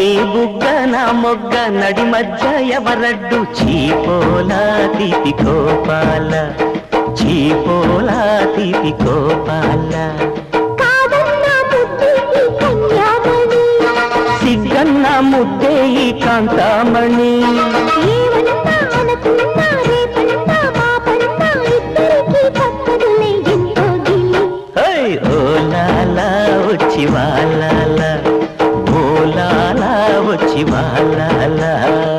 నీ బుగ్గ నా మొగ్గ నడి మధ్య ఎవరడ్డు? చీపోలా తీపి గోపాల చీపోలా తీపి గోపాల. సిగ్గన్న ముద్దే ఈ కాంతామణి. ఓ లాలా వచ్చి వాళ్ళ ఇవాళ